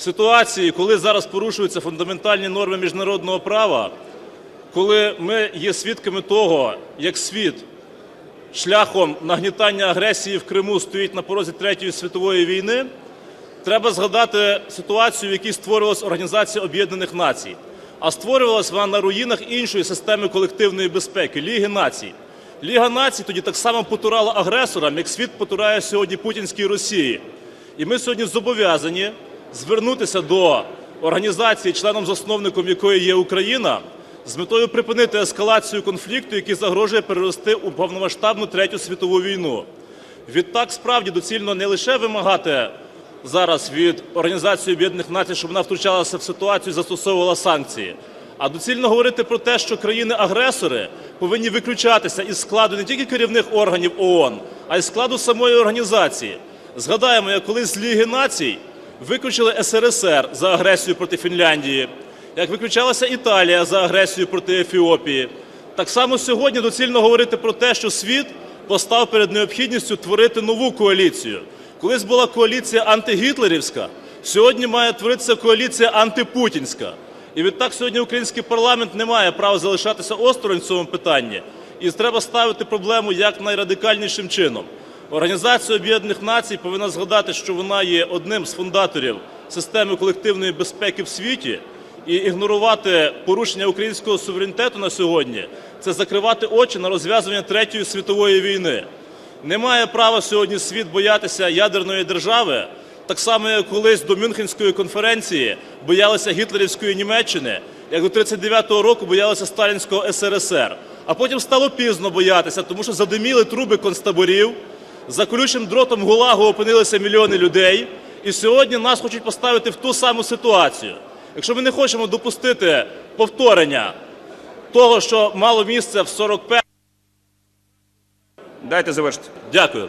Ситуації, коли зараз порушуються фундаментальні норми міжнародного права, коли ми є свідками того, як світ шляхом нагнітання агресії в Криму стоїть на порозі Третьої світової війни, треба згадати ситуацію, в якій створювалася Організація Об'єднаних Націй. А створювалася вона на руїнах іншої системи колективної безпеки Ліги Націй. Ліга Націй тоді так само потурала агресорам, як світ потурає сьогодні путінській Росії. І ми сьогодні зобов'язані звернутися до організації, членом засновником якої є Україна, з метою припинити ескалацію конфлікту, який загрожує перерости у повномасштабну третю світову війну. Відтак, справді доцільно не лише вимагати зараз від Організації Об'єднаних Націй, щоб вона втручалася в ситуацію і застосовувала санкції, а доцільно говорити про те, що країни-агресори повинні виключатися із складу не тільки керівних органів ООН, а й складу самої організації. Згадаємо, як колись з Ліги Націй виключили СРСР за агресію проти Фінляндії, як виключалася Італія за агресію проти Ефіопії. Так само сьогодні доцільно говорити про те, що світ постав перед необхідністю творити нову коаліцію. Колись була коаліція антигітлерівська, сьогодні має творитися коаліція антипутінська. І відтак сьогодні український парламент не має права залишатися осторонь в цьому питанні. І треба ставити проблему як найрадикальнішим чином. Організація Об'єднаних Націй повинна згадати, що вона є одним з фундаторів системи колективної безпеки в світі, і ігнорувати порушення українського суверенітету на сьогодні це закривати очі на розв'язування третьої світової війни. Не має права сьогодні світ боятися ядерної держави, так само як колись до Мюнхенської конференції боялися гітлерівської Німеччини, як до 39-го року боялися сталінського СРСР. А потім стало пізно боятися, тому що задиміли труби концтаборів, за колючим дротом ГУЛАГу опинилися мільйони людей, і сьогодні нас хочуть поставити в ту саму ситуацію. Якщо ми не хочемо допустити повторення того, що мало місце в 41 Дайте завершити. Дякую.